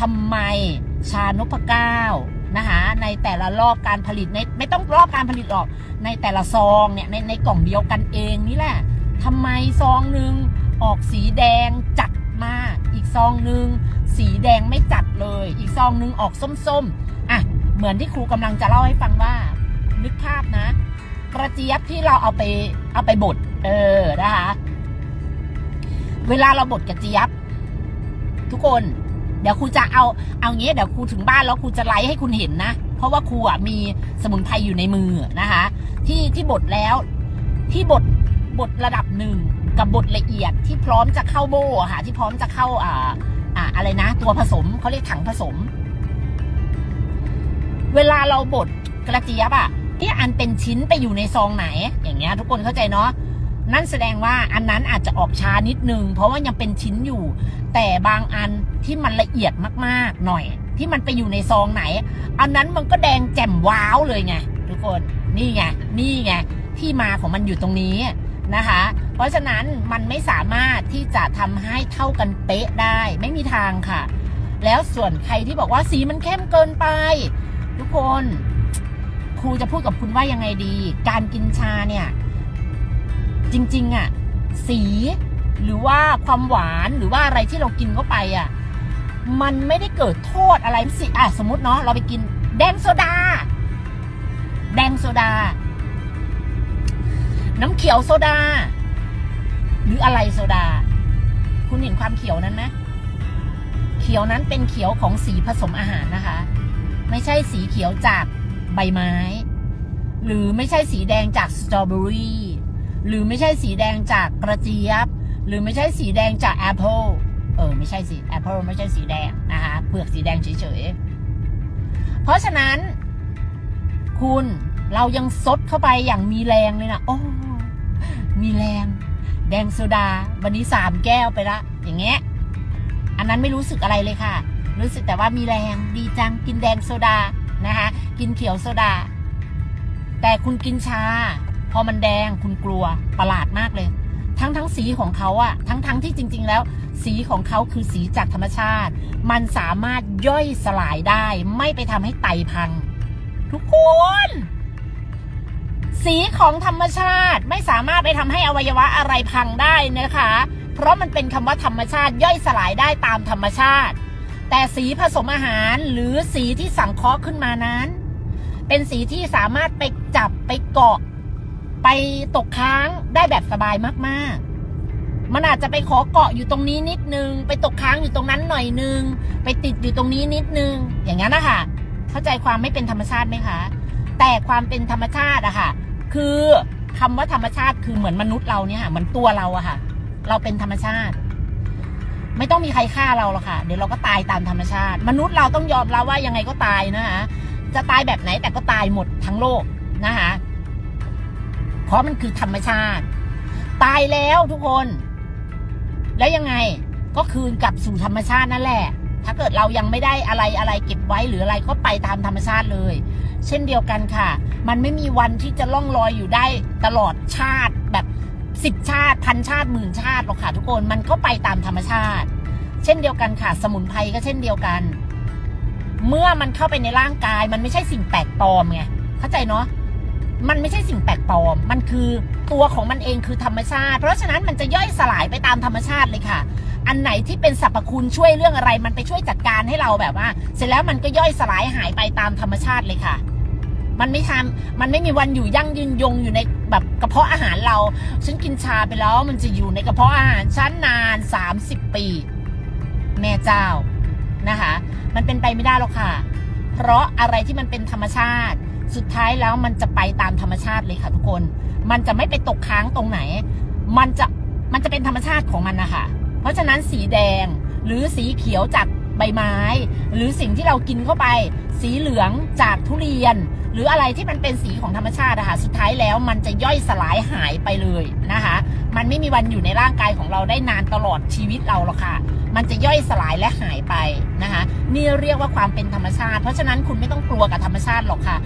ทำไมชานพเก้านะคะในแต่ละรอบการผลิตในไม่ต้องรอบการผลิตหรอก ในแต่ละซองเนี่ยในในกล่องเดียวกันเองนี่แหละทำไมซองหนึ่งออกสีแดงจัดมาก อีกซองหนึ่งสีแดงไม่จัดเลย อีกซองหนึ่งออกส้มๆอะเหมือนที่ครูกำลังจะเล่าให้ฟังว่า นึกภาพนะ กระเจี๊ยบที่เราเอาไปเอาไปบดเออนะคะเวลาเราบดกระเจี๊ยบ ทุกคน เดี๋ยวครูจะเอาเอางี้เดี๋ยวครูถึงบ้านแล้วครูจะไลฟ์ให้คุณเห็นนะ เพราะว่าครูอะมีสมุนไพรอยู่ในมือนะคะ ที่ที่บดแล้วที่บดบดระดับหนึ่งกับบดละเอียดที่พร้อมจะเข้าโบอะค่ะ ที่พร้อมจะเข้าอ่าอ่าอะไรนะ ตัวผสมเขาเรียกถังผสม เวลาเราบดกระเจี๊ยบอะที่อันเป็นชิ้นไปอยู่ในซองไหน อย่างเงี้ย ทุกคนเข้าใจเนาะ นั่นแสดงว่าอันนั้นอาจจะออกช้านิดนึง เพราะว่ายังเป็นชิ้นอยู่ แต่บางอันที่มันละเอียดมากๆหน่อย ที่มันไปอยู่ในซองไหน อันนั้นมันก็แดงแจ่มว้าวเลยไงทุกคนนี่ไงนี่ไงที่มาของมันอยู่ตรงนี้นะคะ เพราะฉะนั้นมันไม่สามารถที่จะทำให้เท่ากันเป๊ะได้ ไม่มีทางค่ะ แล้วส่วนใครที่บอกว่าสีมันเข้มเกินไป ทุกคน ครูจะพูดกับคุณว่ายังไงดี การกินชาเนี่ย จริง ๆอะสีหรือว่าความหวานหรือว่าอะไรที่เรากินเข้าไปอะมันไม่ได้เกิดโทษอะไรสิอะสมมติเนาะเราไปกินแดงโซดา แดงโซดา น้ำเขียวโซดา หรืออะไรโซดา คุณเห็นความเขียวนั้นไหมเขียวนั้นเป็นเขียวของสีผสมอาหารนะคะ ไม่ใช่สีเขียวจากใบไม้ หรือไม่ใช่สีแดงจากสตรอเบอรี่ หรือไม่ใช่สีแดงจากกระเจี๊ยบ หรือไม่ใช่สีแดงจากแอปเปิลเออไม่ใช่สีแอปเปิลไม่ใช่สีแดงนะคะเปลือกสีแดงเฉยๆ เพราะฉะนั้น คุณเรายังซดเข้าไปอย่างมีแรงเลยนะโอ้มีแรง แดงโซดา วันนี้สามแก้วไปละ อย่างเงี้ย อันนั้นไม่รู้สึกอะไรเลยค่ะ รู้สึกแต่ว่ามีแรงดีจังกินแดงโซดานะคะ กินเขียวโซดา แต่คุณกินชา พอมันแดงคุณกลัวประหลาดมากเลย ทั้งทั้งสีของเขาอะทั้งทั้งที่จริง ๆ แล้ว สีของเขาคือสีจากธรรมชาติ มันสามารถย่อยสลายได้ ไม่ไปทำให้ไตพัง ทุกคน สีของธรรมชาติไม่สามารถไปทำให้อวัยวะอะไรพังได้นะคะ เพราะมันเป็นคำว่าธรรมชาติย่อยสลายได้ตามธรรมชาติ แต่สีผสมอาหารหรือสีที่สังเคราะห์ขึ้นมานั้น เป็นสีที่สามารถไปจับไปเกาะ ไปตกค้างได้แบบสบายมากๆ มันอาจจะไปขอเกาะอยู่ตรงนี้นิดนึง ไปตกค้างอยู่ตรงนั้นหน่อยนึง ไปติดอยู่ตรงนี้นิดนึง อย่างนั้นนะคะเข้าใจความไม่เป็นธรรมชาติไหมคะ แต่ความเป็นธรรมชาติอะค่ะ คือคำว่าธรรมชาติคือเหมือนมนุษย์เราเนี่ยค่ะเหมือนตัวเราอะค่ะ เราเป็นธรรมชาติ ไม่ต้องมีใครฆ่าเราหรอกค่ะ เดี๋ยวเราก็ตายตามธรรมชาติ มนุษย์เราต้องยอมรับว่ายังไงก็ตายนะคะจะตายแบบไหนแต่ก็ตายหมดทั้งโลกนะคะ เพราะมันคือธรรมชาติ ตายแล้วทุกคน แล้วยังไงก็คืนกลับสู่ธรรมชาตินั่นแหละ ถ้าเกิดเรายังไม่ได้อะไรอะไรเก็บไว้หรืออะไรก็ไปตามธรรมชาติเลย เช่นเดียวกันค่ะ มันไม่มีวันที่จะล่องลอยอยู่ได้ตลอดชาติแบบสิบชาติพันชาติหมื่นชาติหรอกค่ะทุกคนมันก็ไปตามธรรมชาติ เช่นเดียวกันค่ะ สมุนไพรก็เช่นเดียวกัน เมื่อมันเข้าไปในร่างกาย มันไม่ใช่สิ่งแปลกปลอมไงเข้าใจเนาะ มันไม่ใช่สิ่งแปลกปลอม มันคือตัวของมันเองคือธรรมชาติ เพราะฉะนั้นมันจะย่อยสลายไปตามธรรมชาติเลยค่ะ อันไหนที่เป็นสรรพคุณช่วยเรื่องอะไร มันไปช่วยจัดการให้เราแบบว่า เสร็จแล้วมันก็ย่อยสลายหายไปตามธรรมชาติเลยค่ะ มันไม่ทำมันไม่มีวันอยู่ยั่งยืนยงอยู่ในแบบกระเพาะอาหารเรา ฉันกินชาไปแล้ว มันจะอยู่ในกระเพาะอาหารชั้นนานสามสิบปี แม่เจ้านะคะ มันเป็นไปไม่ได้หรอกค่ะ เพราะอะไรที่มันเป็นธรรมชาติ สุดท้ายแล้วมันจะไปตามธรรมชาติเลยค่ะทุกคน มันจะไม่ไปตกค้างตรงไหน มันจะมันจะเป็นธรรมชาติของมันนะคะเพราะฉะนั้นสีแดงหรือสีเขียวจากใบไม้ หรือสิ่งที่เรากินเข้าไป สีเหลืองจากทุเรียน หรืออะไรที่มันเป็นสีของธรรมชาติอะค่ะสุดท้ายแล้วมันจะย่อยสลายหายไปเลยนะคะ มันไม่มีวันอยู่ในร่างกายของเราได้นานตลอดชีวิตเราหรอกค่ะ มันจะย่อยสลายและหายไปนะคะ นี่เรียกว่าความเป็นธรรมชาติ เพราะฉะนั้นคุณไม่ต้องกลัวกับธรรมชาติหรอกค่ะ